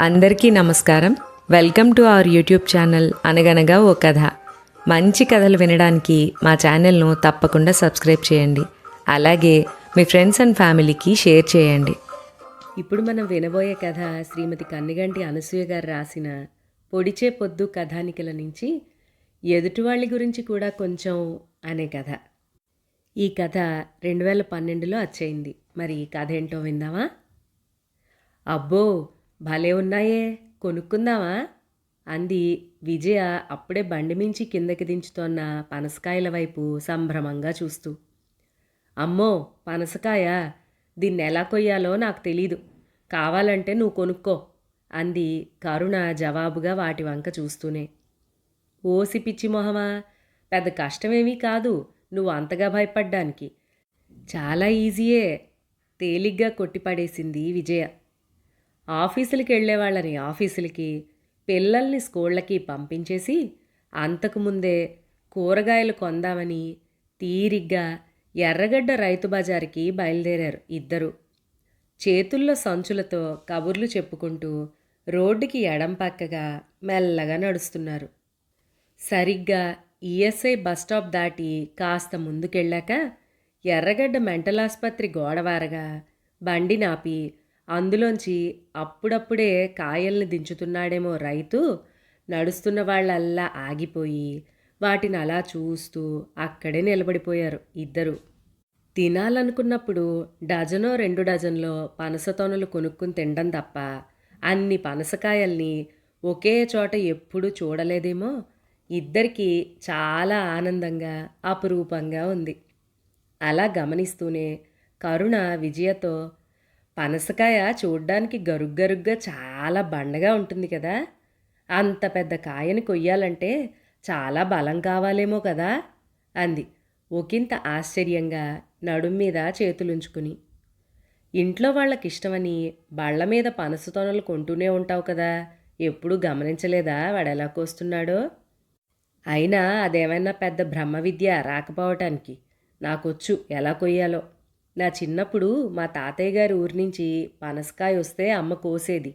అందరికీ నమస్కారం. Welcome to our YouTube channel అనగనగా ఓ కథ. మంచి కథలు వినడానికి మా ఛానల్ను తప్పకుండా సబ్స్క్రైబ్ చేయండి. అలాగే మీ ఫ్రెండ్స్ అండ్ ఫ్యామిలీకి షేర్ చేయండి. ఇప్పుడు మనం వినబోయే కథ శ్రీమతి కన్నిగంటి అనసూయ గారు రాసిన పొడిచే పొద్దు కథానికల నుంచి ఎదుటివాళ్ళ గురించి కూడా కొంచెం అనే కథ. ఈ కథ రెండు వేల పన్నెండులో వచ్చేయింది మరి ఈ కథ ఏంటో విందామా? అబ్బో! భలే ఉన్నాయే కొనుక్కుందామా? అంది విజయ అప్పుడే బండిమించి కిందకి దించుతోన్న పనసకాయల వైపు సంభ్రమంగా చూస్తూ. అమ్మో పనసకాయ దీన్ని ఎలా కొయ్యాలో నాకు తెలీదు. కావాలంటే నువ్వు కొనుక్కో అంది కరుణ జవాబుగా వాటి వంక చూస్తూనే. ఓసి పిచ్చి మొహమా పెద్ద కష్టమేమీ కాదు నువ్వు అంతగా భయపడ్డానికి. చాలా ఈజీయే తేలిగ్గా కొట్టిపడేసింది విజయ. ఆఫీసులకి వెళ్ళేవాళ్ళని ఆఫీసులకి పిల్లల్ని స్కూళ్ళకి పంపించేసి అంతకుముందే కూరగాయలు కొందామని తీరిగ్గా ఎర్రగడ్డ రైతు బజారుకి బయలుదేరారు ఇద్దరు. చేతుల్లో సంచులతో కబుర్లు చెప్పుకుంటూ రోడ్డుకి ఎడం పక్కగా మెల్లగా నడుస్తున్నారు. సరిగ్గా ఈఎస్ఐ బస్ స్టాప్ దాటి కాస్త ముందుకెళ్ళాక ఎర్రగడ్డ మెంటల్ ఆసుపత్రి గోడవారగా బండి నాపి అందులోంచి అప్పుడప్పుడే కాయల్ని దించుతున్నాడేమో రైతు. నడుస్తున్న వాళ్ళల్లా ఆగిపోయి వాటిని అలా చూస్తూ అక్కడే నిలబడిపోయారు ఇద్దరు. తినాలనుకున్నప్పుడు డజనో రెండు డజన్లో పనసతోనలు కొనుక్కుని తినడం తప్ప అన్ని పనసకాయల్ని ఒకే చోట ఎప్పుడూ చూడలేదేమో. ఇద్దరికీ చాలా ఆనందంగా అపురూపంగా ఉంది. అలా గమనిస్తూనే కరుణ విజయతో పనసకాయ చూడ్డానికి గరుగ్గరుగ్గా చాలా బండగా ఉంటుంది కదా. అంత పెద్ద కాయని కొయ్యాలంటే చాలా బలం కావాలేమో కదా అంది ఒకంత ఆశ్చర్యంగా నడుం మీద చేతులుంచుకుని. ఇంట్లో వాళ్ళకి ఇష్టమని బళ్ళ మీద పనస తొనలు కొంటూనే ఉంటావు కదా ఎప్పుడూ గమనించలేదా వాడెలా కోస్తున్నాడో? అయినా అదేమైనా పెద్ద బ్రహ్మ విద్య రాకపోవటానికి నాకొచ్చు ఎలా కొయ్యాలో. నా చిన్నప్పుడు మా తాతయ్య గారి ఊరి నుంచి పనసకాయ వస్తే అమ్మ కోసేది.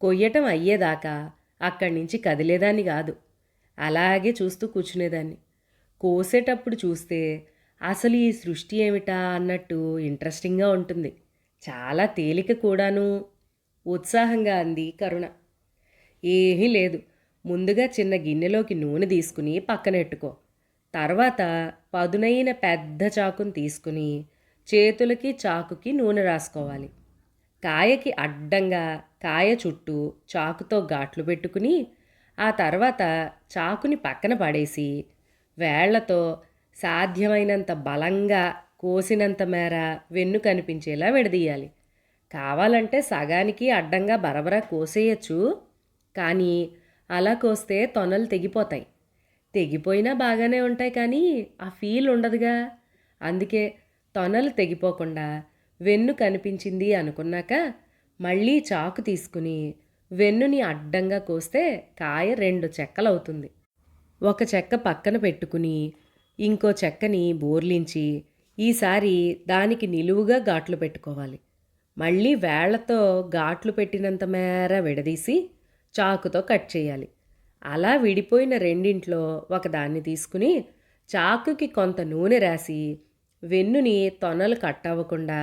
కొయ్యటం అయ్యేదాకా అక్కడి నుంచి కదిలేదాన్ని కాదు. అలాగే చూస్తూ కూర్చునేదాన్ని. కోసేటప్పుడు చూస్తే అసలు ఈ సృష్టి ఏమిటా అన్నట్టు ఇంట్రెస్టింగ్గా ఉంటుంది. చాలా తేలిక కూడాను. ఉత్సాహంగా అంది కరుణ. ఏమీ లేదు. ముందుగా చిన్న గిన్నెలోకి నూనె తీసుకుని పక్కనెట్టుకో తర్వాత పదునైన పెద్ద చాకుని తీసుకుని చేతులకి చాకుకి నూనె రాసుకోవాలి. కాయకి అడ్డంగా కాయ చుట్టూ చాకుతో ఘాట్లు పెట్టుకుని ఆ తర్వాత చాకుని పక్కన పడేసి వేళ్ళతో సాధ్యమైనంత బలంగా కోసినంత మేర వెన్ను కనిపించేలా విడదీయాలి. కావాలంటే సగానికి అడ్డంగా బరబరా కోసేయచ్చు కానీ అలా కోస్తే తొనలు తెగిపోతాయి. తెగిపోయినా బాగానే ఉంటాయి కానీ ఆ ఫీల్ ఉండదుగా. అందుకే తొనలు తెగిపోకుండా వెన్ను కనిపించింది అనుకున్నాక మళ్ళీ చాకు తీసుకుని వెన్నుని అడ్డంగా కోస్తే కాయ రెండు చెక్కలవుతుంది. ఒక చెక్క పక్కన పెట్టుకుని ఇంకో చెక్కని బోర్లించి ఈసారి దానికి నిలువుగా ఘాట్లు పెట్టుకోవాలి. మళ్ళీ వేళ్ళతో ఘాట్లు పెట్టినంత మేర విడదీసి చాకుతో కట్ చేయాలి. అలా విడిపోయిన రెండింట్లో ఒకదాన్ని తీసుకుని చాకుకి కొంత నూనె రాసి వెన్నుని తొనలు కట్ అవ్వకుండా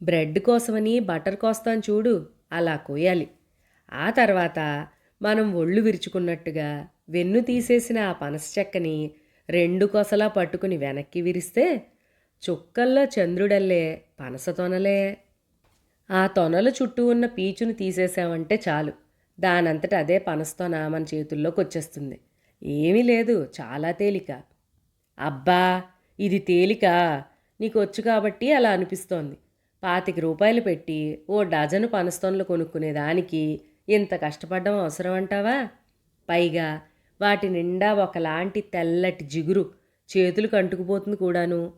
బ్రెడ్ కోసమని బటర్ కోస్తాను చూడు అలా కోయాలి ఆ తర్వాత మనం ఒళ్ళు విరుచుకున్నట్టుగా వెన్ను తీసేసిన ఆ పనస చెక్కని రెండు కొసలా పట్టుకుని వెనక్కి విరిస్తే చుక్కల్లో చంద్రుడల్లే పనస తొనలే. ఆ తొనల చుట్టూ ఉన్న పీచును తీసేసామంటే చాలు. దానంతట అదే పనస్తోన మన చేతుల్లోకి వచ్చేస్తుంది ఏమీ లేదు చాలా తేలిక. అబ్బా! ఇది తేలిక నీకు వచ్చు కాబట్టి అలా అనిపిస్తోంది. పాతిక రూపాయలు పెట్టి ఓ డజను పనస్తోన్లు కొనుక్కునే దానికి ఇంత కష్టపడడం అవసరం అంటావా పైగా వాటి నిండా ఒకలాంటి తెల్లటి జిగురు చేతులు కంటుకుపోతుంది కూడాను.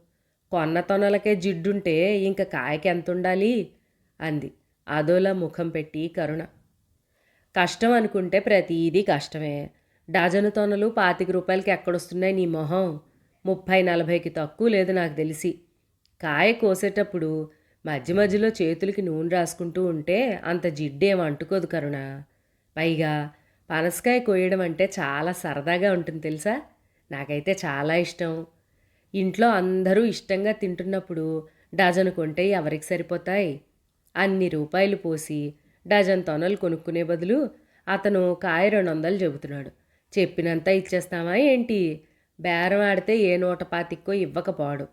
కొన్న తొనలకే జిడ్డుంటే ఇంక కాయకి ఎంత ఉండాలి అంది. అదోలా ముఖం పెట్టి కరుణ. కష్టం అనుకుంటే ప్రతిదీ కష్టమే. డజను తొనలు పాతిక రూపాయలకి ఎక్కడొస్తున్నాయి నీ మొహం? ముప్పై నలభైకి తక్కువ లేదు నాకు తెలిసి. కాయ కోసేటప్పుడు మధ్య మధ్యలో చేతులకి నూనె రాసుకుంటూ ఉంటే అంత జిడ్డేం అంటుకోదు కరుణ. పైగా పనసకాయ కోయడం అంటే చాలా సరదాగా ఉంటుంది తెలుసా? నాకైతే చాలా ఇష్టం. ఇంట్లో అందరూ ఇష్టంగా తింటున్నప్పుడు డజన్ కొంటే ఎవరికి సరిపోతాయి? అన్ని రూపాయలు పోసి డజన్ తొనలు కొనుక్కునే బదులు అతను కాయ రెండు వందలు చెబుతున్నాడు. చెప్పినంత ఇచ్చేస్తామా ఏంటి? బేరం ఆడితే ఏ నూట పాతిక్కో ఇవ్వకపోడు.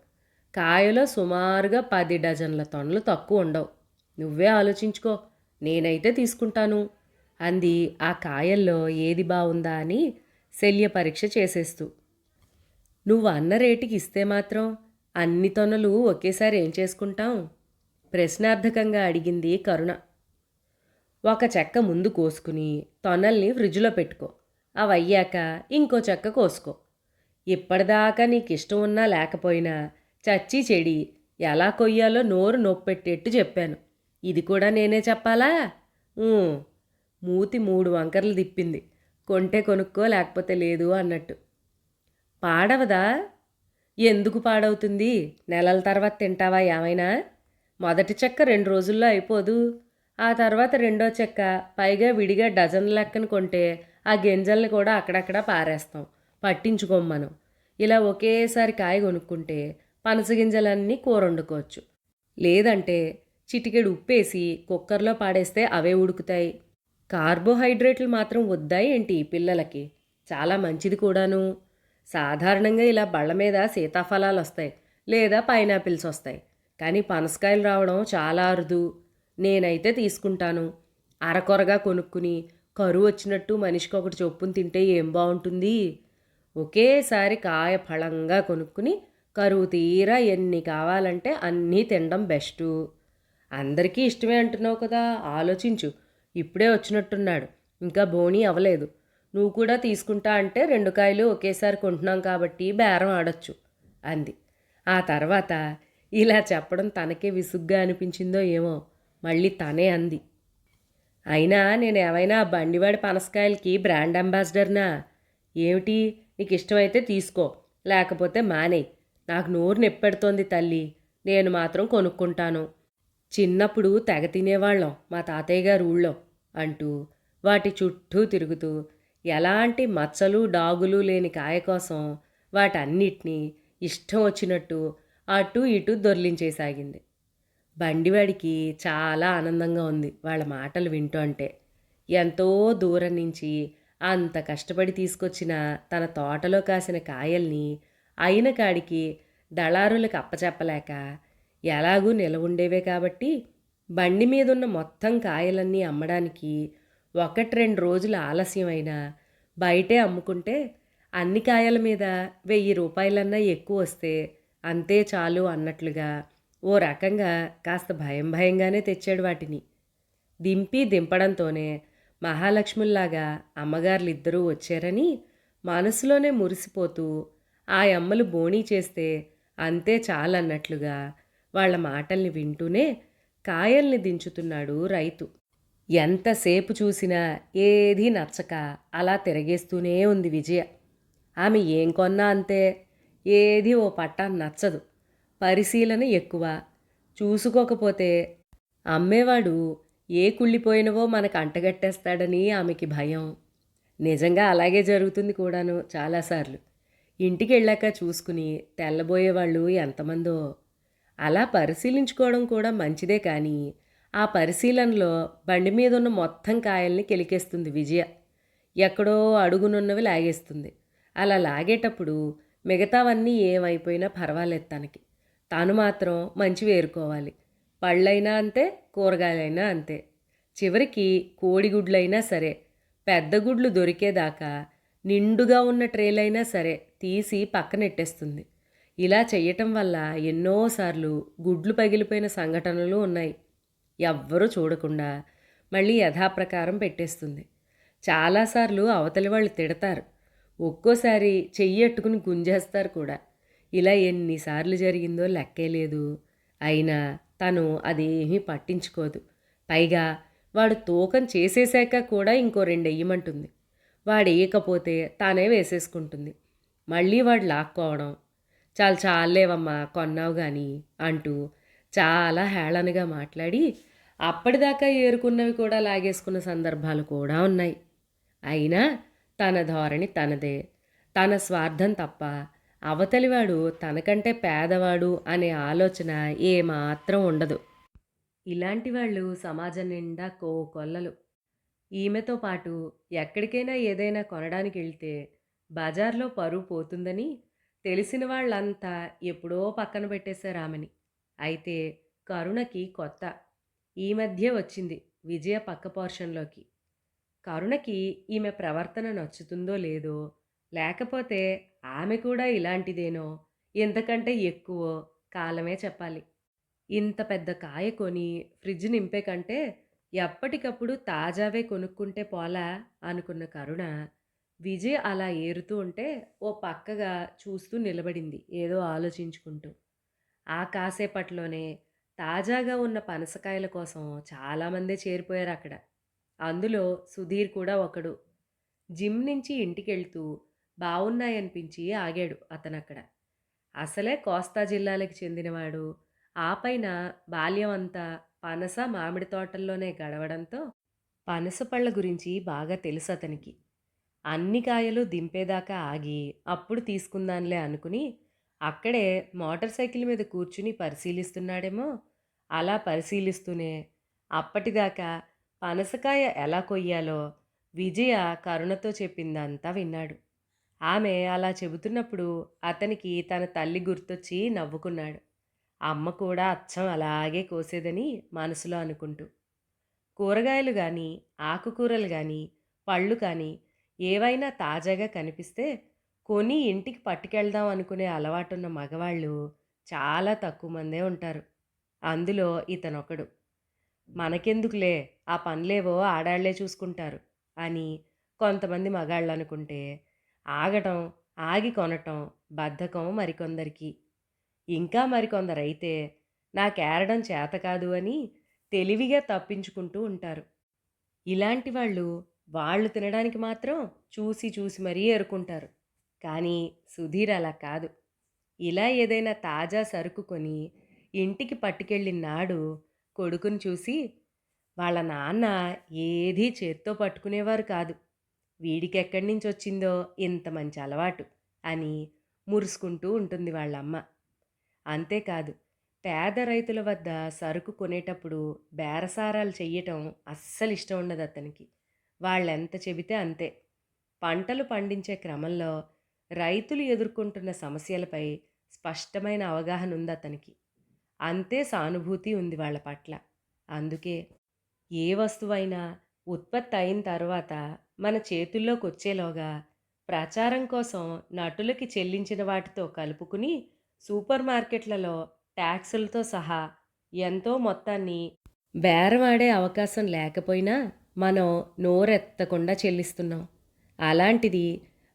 కాయలో సుమారుగా పది డజన్ల తొనలు తక్కువ ఉండవు. నువ్వే ఆలోచించుకో నేనైతే తీసుకుంటాను. అంది ఆ కాయల్లో ఏది బాగుందా అని శల్య పరీక్ష చేసేస్తూ. నువ్వు అన్న రేటుకి ఇస్తే మాత్రం అన్ని తొనలు ఒకేసారి ఏం చేసుకుంటాం? ప్రశ్నార్థకంగా అడిగింది కరుణ. ఒక చెక్క ముందు కోసుకుని తొనల్ని ఫ్రిడ్జ్లో పెట్టుకో. అవి అయ్యాక ఇంకో చెక్క కోసుకో. ఇప్పటిదాకా నీకు ఇష్టం ఉన్నా లేకపోయినా చచ్చి చెడి ఎలా కొయ్యాలో నోరు నొప్పెట్టేట్టు చెప్పాను. ఇది కూడా నేనే చెప్పాలా? మూతి మూడు వంకర్లు తిప్పింది. కొంటే కొనుక్కో లేకపోతే లేదు అన్నట్టు. పాడవదా? ఎందుకు పాడవుతుంది? నెలల తర్వాత తింటావా ఏమైనా? మొదటి చెక్క రెండు రోజుల్లో అయిపోదు. ఆ తర్వాత రెండో చెక్క పైగా విడిగా డజన్ లెక్కన కొంటే ఆ గింజల్ని కూడా అక్కడక్కడ పారేస్తాం. పట్టించుకోం మనం. ఇలా ఒకేసారి కాయ కొనుక్కుంటే పనసగింజలన్నీ కూర వండుకోవచ్చు. లేదంటే చిటికెడు ఉప్పేసి కుక్కర్లో పాడేస్తే అవే ఉడుకుతాయి. కార్బోహైడ్రేట్లు మాత్రం వద్దా ఏంటి పిల్లలకి? చాలా మంచిది కూడాను. సాధారణంగా ఇలా బళ్ళ మీద సీతాఫలాలు వస్తాయి లేదా పైనాపిల్స్ వస్తాయి. కానీ పనసకాయలు రావడం చాలా అరుదు. నేనైతే తీసుకుంటాను. అరకొరగా కొనుక్కుని కరువు వచ్చినట్టు మనిషికి ఒకటి చొప్పున తింటే ఏం బాగుంటుంది ఒకేసారి కాయ ఫలంగా కొనుక్కుని కరువు తీరా ఎన్ని కావాలంటే అన్నీ తినడం బెస్టు. అందరికీ ఇష్టమే అంటున్నావు కదా ఆలోచించు. ఇప్పుడే వచ్చినట్టున్నాడు. ఇంకా బోనీ అవ్వలేదు. నువ్వు కూడా తీసుకుంటా అంటే రెండు కాయలు ఒకేసారి కొంటున్నాం కాబట్టి బేరం ఆడొచ్చు అంది. ఆ తర్వాత ఇలా చెప్పడం తనకే విసుగ్గా అనిపించిందో ఏమో మళ్ళీ తనే అంది. అయినా నేను ఏమైనా బండివాడి పనసకాయలకి బ్రాండ్ అంబాసిడర్నా? ఏమిటి? నీకు ఇష్టమైతే తీసుకో లేకపోతే మానేయ్. నాకు నోరు నెప్పెడుతోంది తల్లి నేను మాత్రం కొనుక్కుంటాను. చిన్నప్పుడు తెగ తినేవాళ్ళం మా తాతయ్య గారు ఊళ్ళో అంటూ వాటి చుట్టూ తిరుగుతూ ఎలాంటి మచ్చలు డాగులు లేని కాయ కోసం వాటన్నిటినీ ఇష్టం వచ్చినట్టు అటు ఇటు దొర్లించేసాగింది. బండివాడికి చాలా ఆనందంగా ఉంది వాళ్ళ మాటలు వింటూ అంటే. ఎంతో దూరం నుంచి అంత కష్టపడి తీసుకొచ్చిన తన తోటలో కాసిన కాయల్ని అయిన కాడికి దళారులకు అప్పచెప్పలేక ఎలాగూ నిలవుండేవే కాబట్టి బండి మీదున్న మొత్తం కాయలన్నీ అమ్మడానికి ఒకటి రెండు రోజులు ఆలస్యమైనా బయటే అమ్ముకుంటే అన్ని కాయల మీద వెయ్యి రూపాయలన్నా ఎక్కువ వస్తే అంతే చాలు అన్నట్లుగా ఓ రకంగా కాస్త భయం భయంగానే తెచ్చాడు వాటిని. దింపి దింపడంతోనే మహాలక్ష్ముల్లాగా అమ్మగారులు ఇద్దరూ వచ్చారని మనసులోనే మురిసిపోతూ ఆ అమ్మలు బోణీ చేస్తే అంతే చాలన్నట్లుగా వాళ్ళ మాటల్ని వింటూనే కాయల్ని దించుతున్నాడు రైతు. ఎంతసేపు చూసినా ఏదీ నచ్చక అలా తిరగేస్తూనే ఉంది విజయ. ఆమె ఏం కొన్నా అంతే ఏది ఓ పట్టా నచ్చదు. పరిశీలన ఎక్కువ. చూసుకోకపోతే అమ్మేవాడు ఏ కుళ్ళిపోయినవో మనకు అంటగట్టేస్తాడని ఆమెకి భయం. నిజంగా అలాగే జరుగుతుంది కూడాను చాలాసార్లు. ఇంటికి వెళ్ళాక చూసుకుని తెల్లబోయేవాళ్ళు ఎంతమందో. అలా పరిశీలించుకోవడం కూడా మంచిదే కానీ ఆ పరిశీలనలో బండి మీద ఉన్న మొత్తం కాయల్ని కెలికేస్తుంది విజయ. ఎక్కడో అడుగునున్నవి లాగేస్తుంది. అలా లాగేటప్పుడు మిగతావన్నీ ఏమైపోయినా పర్వాలేదు తనకి. తాను మాత్రం మంచి వేరుకోవాలి. పళ్ళైనా అంతే కూరగాయలైనా అంతే. చివరికి కోడిగుడ్లైనా సరే పెద్ద గుడ్లు దొరికేదాకా నిండుగా ఉన్న ట్రేలైనా సరే తీసి పక్కనెట్టేస్తుంది. ఇలా చేయటం వల్ల ఎన్నోసార్లు గుడ్లు పగిలిపోయిన సంఘటనలు ఉన్నాయి. ఎవ్వరూ చూడకుండా మళ్ళీ యథాప్రకారం పెట్టేస్తుంది. చాలాసార్లు అవతలి వాళ్ళు తిడతారు. ఒక్కోసారి చెయ్యట్టుకుని గుంజేస్తారు కూడా. ఇలా ఎన్నిసార్లు జరిగిందో లెక్కే లేదు. అయినా తను అదేమీ పట్టించుకోదు. పైగా వాడు తూకం చేసేశాక కూడా ఇంకో రెండు వేయమంటుంది వాడు వేయకపోతే తానే వేసేసుకుంటుంది. మళ్ళీ వాడు లాక్కోవడం చాలు చాలేవమ్మా కొన్నావు కానీ అంటూ చాలా హేళనగా మాట్లాడి అప్పటిదాకా ఏరుకున్నవి కూడా లాగేసుకున్న సందర్భాలు కూడా ఉన్నాయి. అయినా తన ధోరణి తనదే. తన స్వార్థం తప్ప అవతలివాడు తనకంటే పేదవాడు అనే ఆలోచన ఏమాత్రం ఉండదు. ఇలాంటి వాళ్ళు సమాజం నిండా కోకొల్లలు ఈమెతో పాటు ఎక్కడికైనా ఏదైనా కొనడానికి వెళ్తే బజార్లో పరువు పోతుందని తెలిసిన వాళ్ళంతా ఎప్పుడో పక్కన పెట్టేశారు ఆమెని. అయితే కరుణకి కొత్త. ఈ మధ్య వచ్చింది విజయ పక్క పోర్షన్లోకి. కరుణకి ఈమె ప్రవర్తన నచ్చుతుందో లేదో లేకపోతే ఆమె కూడా ఇలాంటిదేనో? ఎంతకంటే ఎక్కువ? కాలమే చెప్పాలి. ఇంత పెద్ద కాయ కొని ఫ్రిడ్జ్ నింపే కంటే ఎప్పటికప్పుడు తాజావే కొనుక్కుంటే పోలా అనుకున్న కరుణ విజయ్ అలా ఏరుతూ ఉంటే ఓ పక్కగా చూస్తూ నిలబడింది ఏదో ఆలోచించుకుంటూ. ఆ కాసేపట్లోనే తాజాగా ఉన్న పనసకాయల కోసం చాలామందే చేరిపోయారు అక్కడ అందులో సుధీర్ కూడా ఒకడు. జిమ్ నుంచి ఇంటికెళ్తూ బావున్నాయనిపించి బాగున్నాయనిపించి ఆగాడు అతనక్కడ. అసలే కోస్తా జిల్లాలకు చెందినవాడు. ఆ పైన బాల్యం అంతా పనస మామిడి తోటల్లోనే గడవడంతో పనస పళ్ళ గురించి బాగా తెలుసు అతనికి. అన్ని కాయలు దింపేదాకా ఆగి అప్పుడు తీసుకుందాంలే అనుకుని అక్కడే మోటార్ సైకిల్ మీద కూర్చుని పరిశీలిస్తున్నాడేమో. అలా పరిశీలిస్తూనే అప్పటిదాకా పనసకాయ ఎలా కొయ్యాలో విజయ కరుణతో చెప్పిందంతా విన్నాడు. ఆమె అలా చెబుతున్నప్పుడు అతనికి తన తల్లి గుర్తొచ్చి నవ్వుకున్నాడు. అమ్మ కూడా అచ్చం అలాగే కోసేదని మనసులో అనుకుంటూ. కూరగాయలు కానీ ఆకుకూరలు కానీ పళ్ళు కానీ ఏవైనా తాజాగా కనిపిస్తే కొని ఇంటికి పట్టుకెళ్దాం అనుకునే అలవాటున్న మగవాళ్ళు చాలా తక్కువ మందే ఉంటారు. అందులో ఇతనొకడు. మనకెందుకులే ఆ పనులేవో ఆడాళ్ళే చూసుకుంటారు అని కొంతమంది మగాళ్ళు అనుకుంటే ఆగటం ఆగి కొనటం బద్ధకం మరికొందరికి. ఇంకా మరికొందరైతే నాకేరడం చేత కాదు అని తెలివిగా తప్పించుకుంటూ ఉంటారు. ఇలాంటి వాళ్ళు వాళ్ళు తినడానికి మాత్రం చూసి చూసి మరీ ఏరుకుంటారు. కానీ సుధీర్ అలా కాదు. ఇలా ఏదైనా తాజా సరుకు కొని ఇంటికి పట్టుకెళ్ళిన నాడు కొడుకుని చూసి వాళ్ళ నాన్న ఏదీ చేత్తో పట్టుకునేవారు కాదు. వీడికి ఎక్కడి నుంచి వచ్చిందో ఇంత మంచి అలవాటు అని మురుసుకుంటూ ఉంటుంది వాళ్ళమ్మ. అంతేకాదు పేద రైతుల వద్ద సరుకు కొనేటప్పుడు బేరసారాలు చెయ్యటం అస్సలు ఇష్టం ఉండదు అతనికి. వాళ్ళెంత చెబితే అంతే. పంటలు పండించే క్రమంలో రైతులు ఎదుర్కొంటున్న సమస్యలపై స్పష్టమైన అవగాహన ఉంది అతనికి. అంతే సానుభూతి ఉంది వాళ్ళ పట్ల. అందుకే ఏ వస్తువైనా ఉత్పత్తి అయిన తర్వాత మన చేతుల్లోకి వచ్చేలోగా ప్రచారం కోసం నటులకి చెల్లించిన వాటితో కలుపుకుని సూపర్ మార్కెట్లలో ట్యాక్సులతో సహా ఎంతో మొత్తాన్ని బేరమాడే అవకాశం లేకపోయినా మనం నోరెత్తకుండా చెల్లిస్తున్నాం. అలాంటిది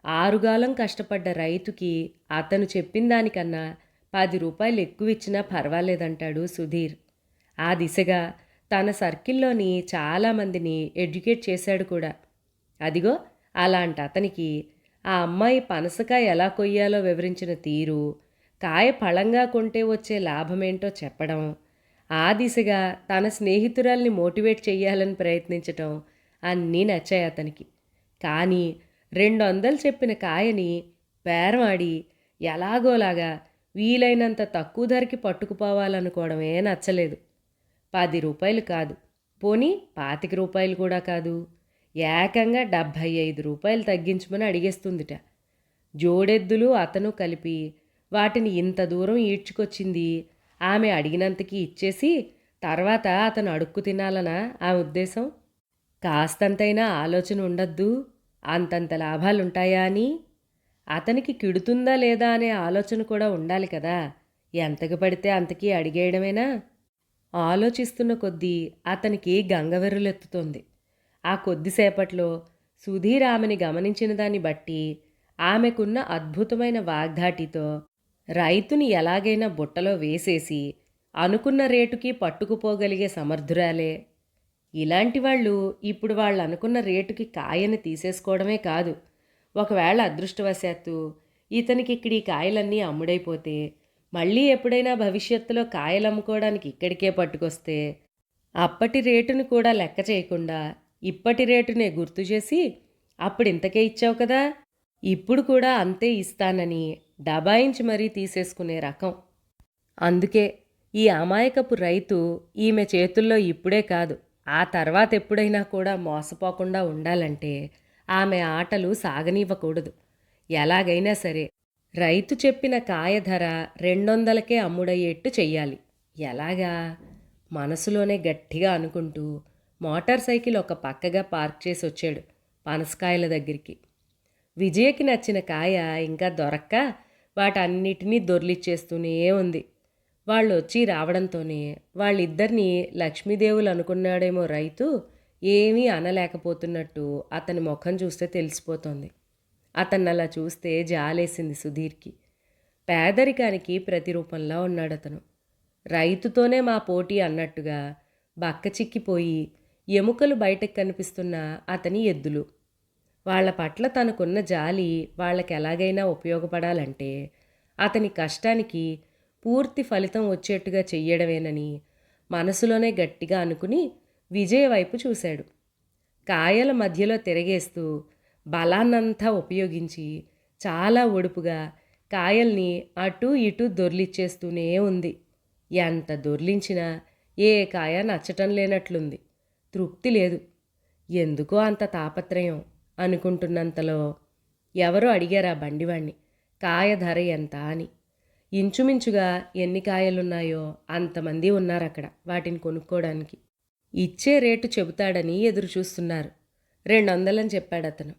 ఆరుగాలం కష్టపడ్డ రైతుకి అతను చెప్పిన దానికన్నా పది రూపాయలు ఎక్కువ ఇచ్చినా పర్వాలేదంటాడు సుధీర్. ఆ దిశగా తన సర్కిల్లోని చాలామందిని ఎడ్యుకేట్ చేశాడు కూడా. అదిగో అలాంటి అతనికి ఆ అమ్మాయి పనసకాయ ఎలా కొయ్యాలో వివరించిన తీరు కాయ పళంగా కొంటే వచ్చే లాభమేంటో చెప్పడం ఆ దిశగా తన స్నేహితురాల్ని మోటివేట్ చెయ్యాలని ప్రయత్నించటం అన్నీ నచ్చాయి అతనికి. కానీ రెండు వందలు చెప్పిన కాయని బేరమాడి ఎలాగోలాగా వీలైనంత తక్కువ ధరకి పట్టుకుపోవాలనుకోవడమే నచ్చలేదు. పది రూపాయలు కాదు. పోనీ పాతిక రూపాయలు కూడా కాదు. ఏకంగా డెబ్భై ఐదు రూపాయలు తగ్గించమని అడిగేస్తుందిట. జోడెద్దులు అతను కలిపి వాటిని ఇంత దూరం ఈడ్చుకొచ్చింది? ఆమె అడిగినంతకి ఇచ్చేసి తర్వాత అతను అడుక్కు తినాలనా? ఆ ఉద్దేశం? కాస్తంతైనా ఆలోచన ఉండద్దు. అంతంత లాభాలుంటాయా అని? అతనికి కిడుతుందా లేదా అనే ఆలోచన కూడా ఉండాలి కదా. ఎంతకు పడితే అంతకీ అడిగేయడమేనా? ఆలోచిస్తున్న కొద్దీ అతనికి గంగవెర్రులెత్తుతోంది ఆ కొద్దిసేపట్లో సుధీర్ ఆమెని గమనించిన దాన్ని బట్టి ఆమెకున్న అద్భుతమైన వాగ్ధాటితో రైతుని ఎలాగైనా బుట్టలో వేసేసి అనుకున్న రేటుకి పట్టుకుపోగలిగే సమర్థురాలే. ఇలాంటి వాళ్ళు ఇప్పుడు వాళ్ళు అనుకున్న రేటుకి కాయని తీసేసుకోవడమే కాదు. ఒకవేళ అదృష్టవశాత్తు ఇతనికి ఇక్కడ ఈ కాయలన్నీ అమ్ముడైపోతే మళ్ళీ ఎప్పుడైనా భవిష్యత్తులో కాయలు అమ్ముకోవడానికి ఇక్కడికే పట్టుకొస్తే అప్పటి రేటును కూడా లెక్క చేయకుండా ఇప్పటి రేటునే గుర్తు చేసి అప్పుడు ఇంతకే ఇచ్చావు కదా. ఇప్పుడు కూడా అంతే ఇస్తానని డబాయించి మరీ తీసేసుకునే రకం. అందుకే ఈ అమాయకపు రైతు ఈమె చేతుల్లో ఇప్పుడే కాదు ఆ తర్వాత ఎప్పుడైనా కూడా మోసపోకుండా ఉండాలంటే ఆమె ఆటలు సాగనివ్వకూడదు. ఎలాగైనా సరే రైతు చెప్పిన కాయ ధర రెండొందలకే అమ్ముడయ్యేట్టు చెయ్యాలి. ఎలాగా? మనసులోనే గట్టిగా అనుకుంటూ మోటార్ సైకిల్ ఒక పక్కగా పార్క్ చేసి వచ్చాడు పనసకాయల దగ్గరికి. విజయకి నచ్చిన కాయ ఇంకా దొరక్క వాటన్నిటినీ దొర్లిచ్చేస్తూనే ఉంది. వాళ్ళు వచ్చి రావడంతోనే వాళ్ళిద్దరినీ లక్ష్మీదేవులు అనుకున్నాడేమో రైతు ఏమీ అనలేకపోతున్నట్టు అతని ముఖం చూస్తే తెలిసిపోతోంది. అతన్ని అలా చూస్తే జాలేసింది సుధీర్కి. పేదరికానికి ప్రతిరూపంలా ఉన్నాడు అతను రైతుతోనే మా పోటీ అన్నట్టుగా బక్క చిక్కిపోయి ఎముకలు బయటకు కనిపిస్తున్న అతని ఎద్దులు. వాళ్ళ పట్ల తనకున్న జాలి వాళ్ళకి ఎలాగైనా ఉపయోగపడాలంటే అతని కష్టానికి పూర్తి ఫలితం వచ్చేట్టుగా చెయ్యడమేనని మనసులోనే గట్టిగా అనుకుని విజయ వైపు చూశాడు. కాయల మధ్యలో తిరగేస్తూ బలాన్నంతా ఉపయోగించి చాలా ఒడుపుగా కాయల్ని అటు ఇటు దొర్లిచ్చేస్తూనే ఉంది. ఎంత దొర్లించినా ఏ కాయ నచ్చటం లేనట్లుంది. తృప్తి లేదు. ఎందుకో అంత తాపత్రయం అనుకుంటున్నంతలో ఎవరో అడిగారా బండివాణ్ణి. కాయ ధర ఎంత అని. ఇంచుమించుగా ఎన్ని కాయలున్నాయో అంతమంది ఉన్నారు అక్కడ వాటిని కొనుక్కోవడానికి ఇచ్చే రేటు చెబుతాడని ఎదురు చూస్తున్నారు రెండు వందలని చెప్పాడు అతను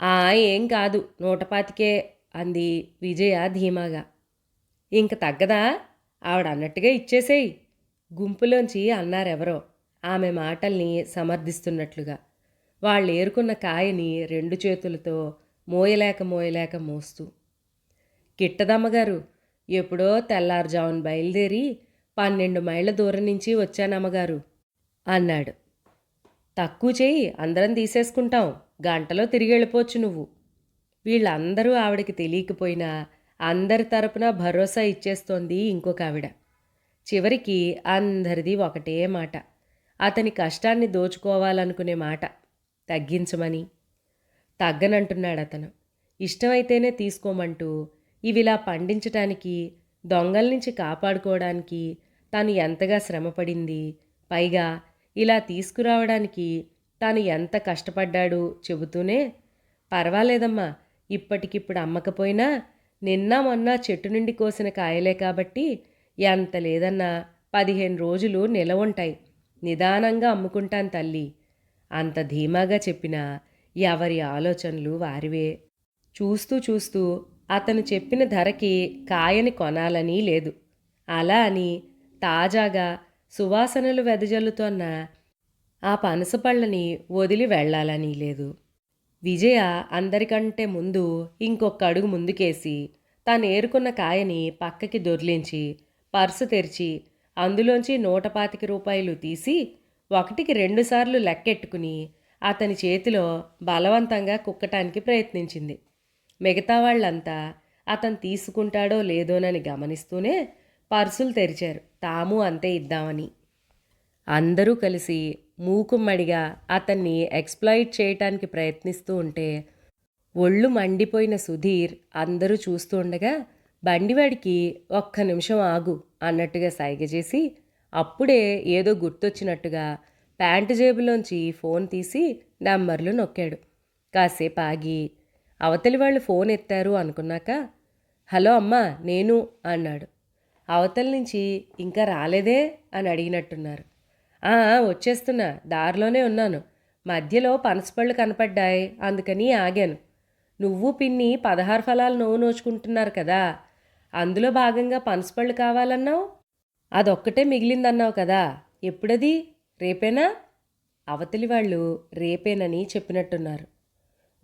ఆ ఏం కాదు నూట పాతికే అంది విజయ ధీమాగా. ఇంక తగ్గదా? ఆవిడ అన్నట్టుగా ఇచ్చేసేయి. గుంపులోంచి అన్నారెవరో. ఆమె మాటల్ని సమర్థిస్తున్నట్లుగా. వాళ్ళు ఏరుకున్న కాయని రెండు చేతులతో మోయలేక మోయలేక మోస్తూ కిట్టదమ్మగారు ఎప్పుడో తెల్లారుజామున బయలుదేరి పన్నెండు మైళ్ళ దూరం నుంచి వచ్చానమ్మగారు అన్నాడు. తక్కువ చేయి అందరం తీసేసుకుంటాం గంటలో తిరిగి వెళ్ళిపోవచ్చు నువ్వు. వీళ్ళందరూ ఆవిడకి తెలియకపోయినా అందరి తరపున భరోసా ఇచ్చేస్తోంది ఇంకొక ఆవిడ చివరికి అందరిది ఒకటే మాట. అతని కష్టాన్ని దోచుకోవాలనుకునే మాట తగ్గించమని. తగ్గనంటున్నాడు అతను ఇష్టమైతేనే తీసుకోమంటూ ఇవిలా పండించటానికి దొంగల నుంచి కాపాడుకోవడానికి తాను ఎంతగా శ్రమపడింది పైగా ఇలా తీసుకురావడానికి తాను ఎంత కష్టపడ్డాడు చెబుతూనే పర్వాలేదమ్మా ఇప్పటికిప్పుడు అమ్మకపోయినా నిన్న మొన్న చెట్టు నుండి కోసిన కాయలే కాబట్టి ఎంత లేదన్నా పదిహేను రోజులు నిల ఉంటాయి నిదానంగా అమ్ముకుంటాను తల్లి. అంత ధీమాగా చెప్పినా ఎవరి ఆలోచనలు వారివే. చూస్తూ చూస్తూ అతను చెప్పిన ధరకి కాయని కొనాలని లేదు. అలా అని తాజాగా సువాసనలు వెదజల్లుతోన్న ఆ పనసపళ్ళని వదిలి వెళ్ళాలని లేదు. విజయ అందరికంటే ముందు ఇంకొక అడుగు ముందుకేసి తాను ఏరుకున్న కాయని పక్కకి దొర్లించి పర్సు తెరిచి అందులోంచి నూట పాతిక రూపాయలు తీసి ఒకటికి రెండుసార్లు లెక్కెట్టుకుని అతని చేతిలో బలవంతంగా కుక్కటానికి ప్రయత్నించింది. మిగతా వాళ్ళంతా అతను తీసుకుంటాడో లేదోనని గమనిస్తూనే పర్సులు తెరిచారు. తాము అంతే ఇద్దామని. అందరూ కలిసి మూకుమ్మడిగా అతన్ని ఎక్స్ప్లాయిట్ చేయటానికి ప్రయత్నిస్తూ ఉంటే ఒళ్ళు మండిపోయిన సుధీర్ అందరూ చూస్తూ ఉండగా బండివాడికి ఒక్క నిమిషం ఆగు. అన్నట్టుగా సైగ చేసి అప్పుడే ఏదో గుర్తొచ్చినట్టుగా ప్యాంటు జేబులోంచి ఫోన్ తీసి నెంబర్లు నొక్కాడు. కాసేపు ఆగి అవతలి వాళ్ళు ఫోన్ ఎత్తారు అనుకున్నాక హలో అమ్మా నేను అన్నాడు. అవతల నుంచి ఇంకా రాలేదే? అని అడిగినట్టున్నారు. వచ్చేస్తున్నా దారిలోనే ఉన్నాను. మధ్యలో పనసపళ్ళు కనపడ్డాయి అందుకని ఆగాను. నువ్వు పిన్ని పదహారు ఫలాలు నోవు నోచుకుంటున్నారు కదా అందులో భాగంగా పనసపళ్ళు కావాలన్నావు? అదొక్కటే మిగిలిందన్నావు కదా. ఎప్పుడది? రేపేనా? అవతలి వాళ్ళు రేపేనని చెప్పినట్టున్నారు.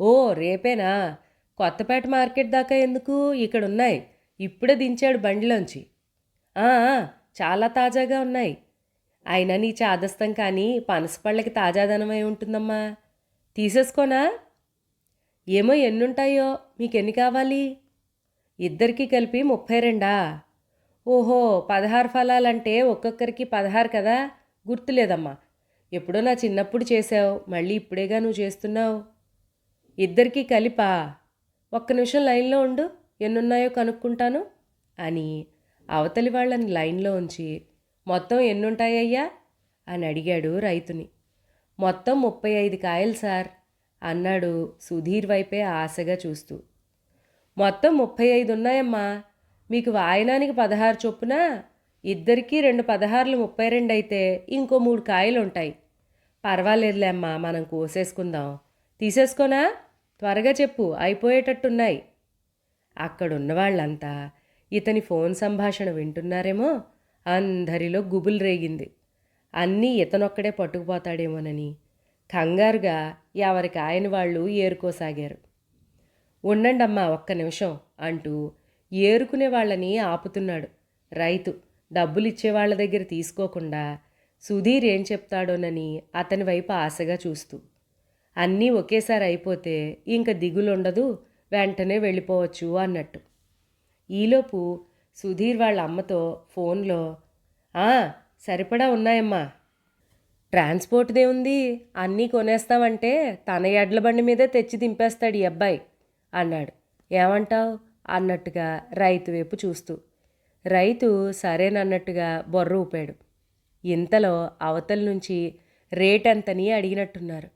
ఓ రేపేనా? కొత్తపేట మార్కెట్ దాకా ఎందుకు? ఇక్కడ ఉన్నాయి ఇప్పుడే దించాడు బండిలోంచి. చాలా తాజాగా ఉన్నాయి. అయినా నీ చాదస్తం కానీ పనసపళ్ళకి తాజాదనమై ఉంటుందమ్మా. తీసేసుకోనా? ఏమో ఎన్నుంటాయో? మీకెన్ని కావాలి? ఇద్దరికీ కలిపి ముప్పై రెండా? ఓహో పదహారు ఫలాలంటే ఒక్కొక్కరికి పదహారు కదా? గుర్తులేదమ్మా. ఎప్పుడో నా చిన్నప్పుడు చేసావు మళ్ళీ ఇప్పుడేగా నువ్వు చేస్తున్నావు? ఇద్దరికీ కలిపా? ఒక్క నిమిషం లైన్లో ఉండు ఎన్నున్నాయో కనుక్కుంటాను అని అవతలి వాళ్ళని లైన్లో ఉంచి మొత్తం ఎన్నుంటాయ్యా అని అడిగాడు రైతుని. మొత్తం ముప్పై ఐదు కాయలు సార్ అన్నాడు సుధీర్ వైపే ఆశగా చూస్తూ. మొత్తం ముప్పై ఐదు ఉన్నాయమ్మా. మీకు వాయనానికి పదహారు చొప్పున ఇద్దరికీ రెండు పదహారులు ముప్పై రెండు అయితే ఇంకో మూడు కాయలు ఉంటాయి పర్వాలేదులే అమ్మా మనం కోసేసుకుందాం. తీసేసుకోనా? త్వరగా చెప్పు అయిపోయేటట్టున్నాయి. అక్కడున్న వాళ్ళంతా ఇతని ఫోన్ సంభాషణ వింటున్నారేమో అందరిలో గుబులు రేగింది. అన్నీ ఇతనొక్కడే పట్టుకుపోతాడేమోనని. కంగారుగా ఎవరికి ఆయన వాళ్ళు ఏరుకోసాగారు. ఉండండమ్మా ఒక్క నిమిషం అంటూ ఏరుకునే వాళ్ళని ఆపుతున్నాడు. రైతు డబ్బులుచ్చే వాళ్ళ దగ్గర తీసుకోకుండా సుధీర్ ఏం చెప్తాడోనని అతని వైపు ఆశగా చూస్తూ. అన్నీ ఒకేసారి అయిపోతే ఇంక దిగులుండదు వెంటనే వెళ్ళిపోవచ్చు అన్నట్టు. ఈలోపు సుధీర్ వాళ్ళ అమ్మతో ఫోన్లో "ఆ, సరిపడా ఉన్నాయమ్మా. ట్రాన్స్పోర్ట్దే ఉంది అన్నీ కొనేస్తామంటే తన ఎడ్ల బండి మీదే తెచ్చి దింపేస్తాడు ఈ అబ్బాయి. అన్నాడు. ఏమంటావ్? అన్నట్టుగా రైతు వైపు చూస్తూ. రైతు సరేనన్నట్టుగా బొర్ర ఊపాడు. ఇంతలో అవతల నుంచి రేట్ అడిగినట్టున్నారు.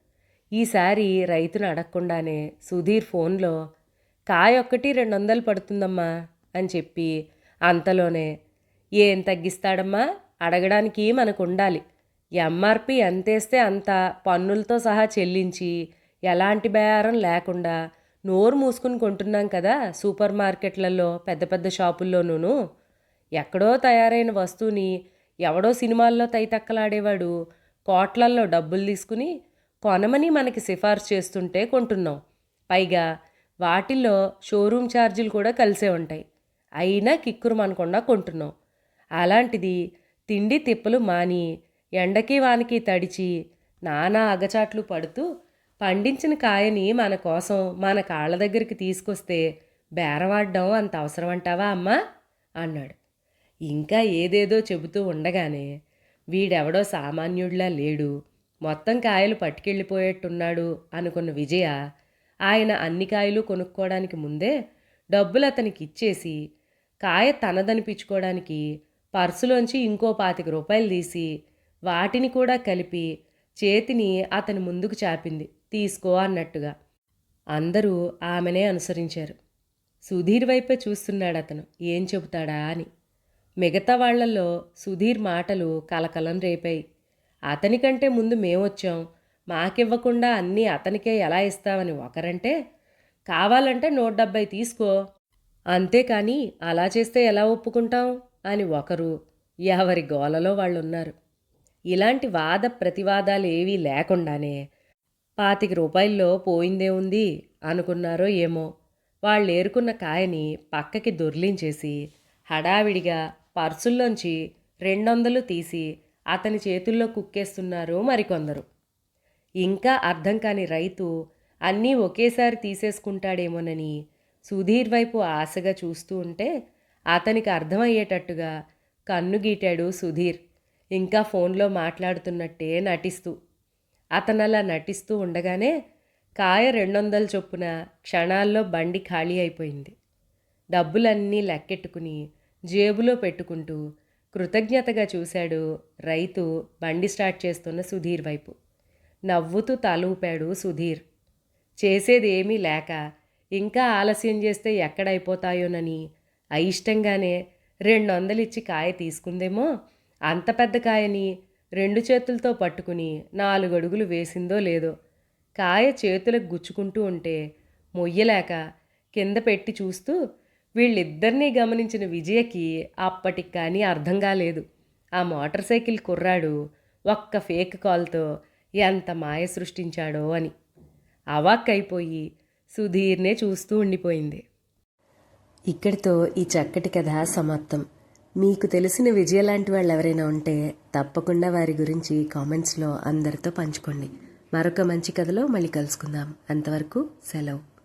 ఈసారి రైతును అడగకుండానే సుధీర్ ఫోన్లో కాయ ఒక్కటి రెండు వందలు పడుతుందమ్మా అని చెప్పి అంతలోనే ఏం తగ్గిస్తాడమ్మా? అడగడానికి మనకు ఉండాలి ఎంఆర్పి ఎంతేస్తే అంత పన్నులతో సహా చెల్లించి ఎలాంటి బేరం లేకుండా నోరు మూసుకుని కొంటున్నాం కదా సూపర్ మార్కెట్లలో పెద్ద పెద్ద షాపుల్లోనూ ఎక్కడో తయారైన వస్తువుని ఎవడో సినిమాల్లో తైతక్కలాడేవాడు. కోట్లల్లో డబ్బులు తీసుకుని కొనమని మనకి సిఫార్సు చేస్తుంటే కొంటున్నాం. పైగా వాటిల్లో షోరూమ్ ఛార్జీలు కూడా కలిసే ఉంటాయి. అయినా కిక్కురు మనకుండా కొంటున్నాం. అలాంటిది తిండి తిప్పలు మాని ఎండకి వానికి తడిచి నానా అగచాట్లు పడుతూ పండించిన కాయని మన కోసం మన కాళ్ళ దగ్గరికి తీసుకొస్తే బేరవాడడం అంత అవసరం అంటావా అమ్మా? అన్నాడు. ఇంకా ఏదేదో చెబుతూ ఉండగానే వీడెవడో సామాన్యుడిలా లేడు. మొత్తం కాయలు పట్టుకెళ్ళిపోయేట్టున్నాడు అనుకున్న విజయ ఆయన అన్ని కాయలు కొనుక్కోవడానికి ముందే డబ్బులు అతనికి ఇచ్చేసి కాయ తనదనిపించుకోవడానికి పర్సులోంచి ఇంకో పాతిక రూపాయలు తీసి వాటిని కూడా కలిపి చేతిని అతని ముందుకు చాపింది. తీసుకో అన్నట్టుగా. అందరూ ఆమెనే అనుసరించారు. సుధీర్ వైపే చూస్తున్నాడు అతను ఏం చెబుతాడా అని. మిగతా వాళ్ళల్లో సుధీర్ మాటలు కలకలం రేపాయి. అతనికంటే ముందు మేమొచ్చాం. మాకివ్వకుండా అన్నీ అతనికే ఎలా ఇస్తావని ఒకరంటే కావాలంటే నూట డెబ్బై తీసుకో. అంతేకాని అలా చేస్తే ఎలా ఒప్పుకుంటాం? అని ఒకరు ఎవరి గోలలో వాళ్ళున్నారు. ఇలాంటి వాద ప్రతివాదాలు ఏవీ లేకుండానే పాతిక రూపాయల్లో పోయిందే ఉంది అనుకున్నారో ఏమో. వాళ్ళు ఏరుకున్న కాయని పక్కకి దొర్లించేసి హడావిడిగా పర్సుల్లోంచి రెండొందలు తీసి అతని చేతుల్లో కుక్కేస్తున్నారు మరికొందరు. ఇంకా అర్థం కాని రైతు అన్నీ ఒకేసారి తీసేసుకుంటాడేమోనని సుధీర్ వైపు ఆశగా చూస్తూ ఉంటే అతనికి అర్థమయ్యేటట్టుగా కన్ను గీటాడు సుధీర్. ఇంకా ఫోన్లో మాట్లాడుతున్నట్టే నటిస్తూ అతనలా నటిస్తూ ఉండగానే కాయ రెండు వందల చొప్పున క్షణాల్లో బండి ఖాళీ అయిపోయింది. డబ్బులన్నీ లెక్కెట్టుకుని జేబులో పెట్టుకుంటూ కృతజ్ఞతగా చూశాడు రైతు బండి స్టార్ట్ చేస్తున్న సుధీర్ వైపు. నవ్వుతూ తల ఊపాడు సుధీర్. చేసేది ఏమీ లేక ఇంకా ఆలస్యం చేస్తే ఎక్కడైపోతాయోనని అయిష్టంగానే రెండు వందలు ఇచ్చి కాయ తీసుకుందేమో అంత పెద్ద కాయని రెండు చేతులతో పట్టుకుని నాలుగడుగులు వేసిందో లేదో కాయ చేతులకు గుచ్చుకుంటూ ఉంటే మొయ్యలేక కింద పెట్టి చూస్తూ వీళ్ళిద్దరినీ గమనించిన విజయకి అప్పటికి కానీ అర్థం కాలేదు. ఆ మోటార్ సైకిల్ కుర్రాడు ఒక్క ఫేక్ కాల్తో ఎంత మాయ సృష్టించాడో అని. అవాక్కైపోయి సుధీర్నే చూస్తూ ఉండిపోయింది. ఇక్కడితో ఈ చక్కటి కథ సమాప్తం. మీకు తెలిసిన విజయ లాంటి వాళ్ళు ఎవరైనా ఉంటే తప్పకుండా వారి గురించి కామెంట్స్లో అందరితో పంచుకోండి. మరొక మంచి కథలో మళ్ళీ కలుసుకుందాం. అంతవరకు సెలవు.